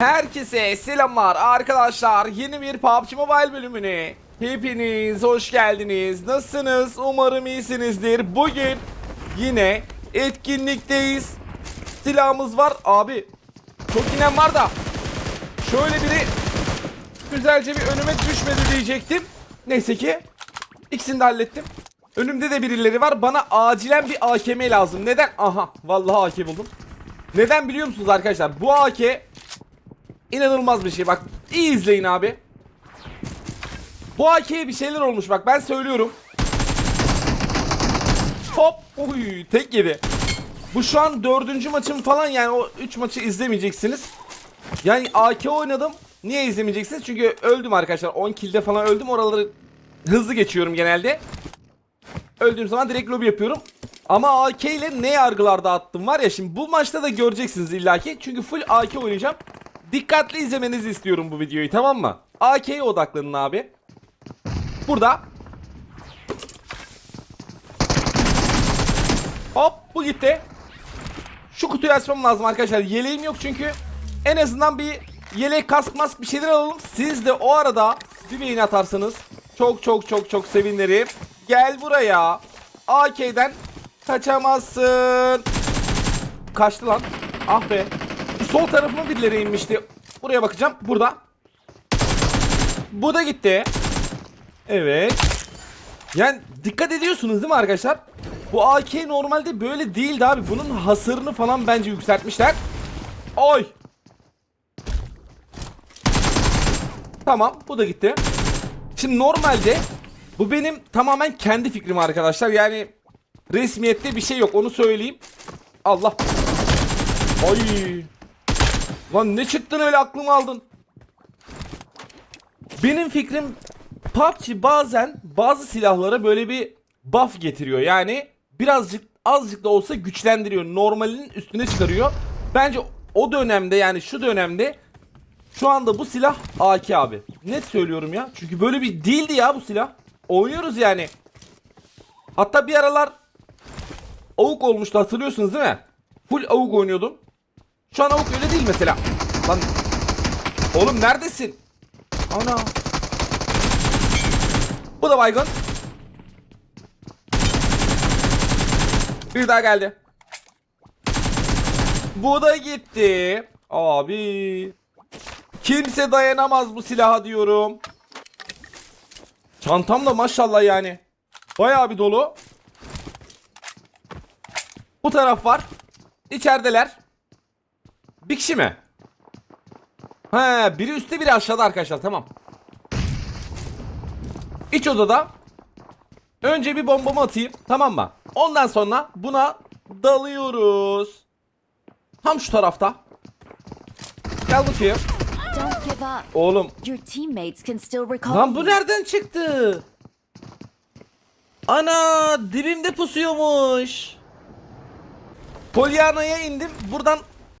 Herkese selamlar arkadaşlar. Yeni bir PUBG Mobile bölümüne hepiniz hoş geldiniz. Nasılsınız? Umarım iyisinizdir. Bugün yine etkinlikteyiz. Silahımız var. Abi çok inen var da şöyle biri güzelce bir önüme düşmedi diyecektim. Neyse ki ikisini de hallettim. Önümde de birileri var. Bana acilen bir AKM lazım. Neden? Aha vallahi AK buldum. Neden biliyor musunuz arkadaşlar? Bu AK İnanılmaz bir şey bak. iyi izleyin abi. Bu AK'ye bir şeyler olmuş bak ben söylüyorum. Hop. Uy tek yedi. Bu şu an dördüncü maçım falan yani o üç maçı izlemeyeceksiniz. Yani AK oynadım. Niye izlemeyeceksiniz? Çünkü öldüm arkadaşlar. 10 kilde falan öldüm. Oraları hızlı geçiyorum genelde. Öldüğüm zaman direkt lobi yapıyorum. Ama AK ile ne yargılar dağıttım var ya şimdi bu maçta da göreceksiniz illaki. Çünkü full AK oynayacağım. Dikkatli izlemenizi istiyorum bu videoyu tamam mı? AK'ye odaklanın abi. Burada. Hop bu gitti. Şu kutuyu açmam lazım arkadaşlar. Yeleğim yok çünkü. En azından bir yelek kask mask bir şeyler alalım. Siz de o arada bir beğeni atarsanız çok çok çok çok sevinirim. Gel buraya. AK'den kaçamazsın. Kaçtı lan. Ah be. Sol tarafıma birileri inmişti. Buraya bakacağım. Burada. Bu da gitti. Evet. Yani dikkat ediyorsunuz değil mi arkadaşlar? Bu AK normalde böyle değildi abi. Bunun hasarını falan bence yükseltmişler. Oy. Tamam bu da gitti. Şimdi normalde bu benim tamamen kendi fikrim arkadaşlar. Yani resmiyette bir şey yok onu söyleyeyim. Allah. Ay. Lan ne çıktın öyle aklımı aldın. Benim fikrim PUBG bazen bazı silahlara böyle bir buff getiriyor. Yani birazcık azıcık da olsa güçlendiriyor. Normalinin üstüne çıkarıyor. Bence o dönemde yani şu dönemde şu anda bu silah AK abi. Net söylüyorum ya. Çünkü böyle bir değildi ya bu silah. Oynuyoruz yani. Hatta bir aralar avuk olmuştu hatırlıyorsunuz değil mi? Full avuk oynuyordum. Şu an avuk öyle değil mesela. Lan oğlum neredesin? Ana. Bu da baygın. Bir daha geldi. Bu da gitti. Abi. Kimse dayanamaz bu silaha diyorum. Çantam da maşallah yani. Bayağı bir dolu. Bu taraf var. İçerideler. Bir kişi mi? He, biri üstte biri aşağıda arkadaşlar tamam. İç odada önce bir bombamı atayım tamam mı? Ondan sonra buna dalıyoruz. Tam şu tarafta. Gel bakayım. Don't give up. Oğlum Your teammates can still recall Lan bu nereden çıktı? Ana dibimde pusuyormuş. Polyana'ya indim. Buradan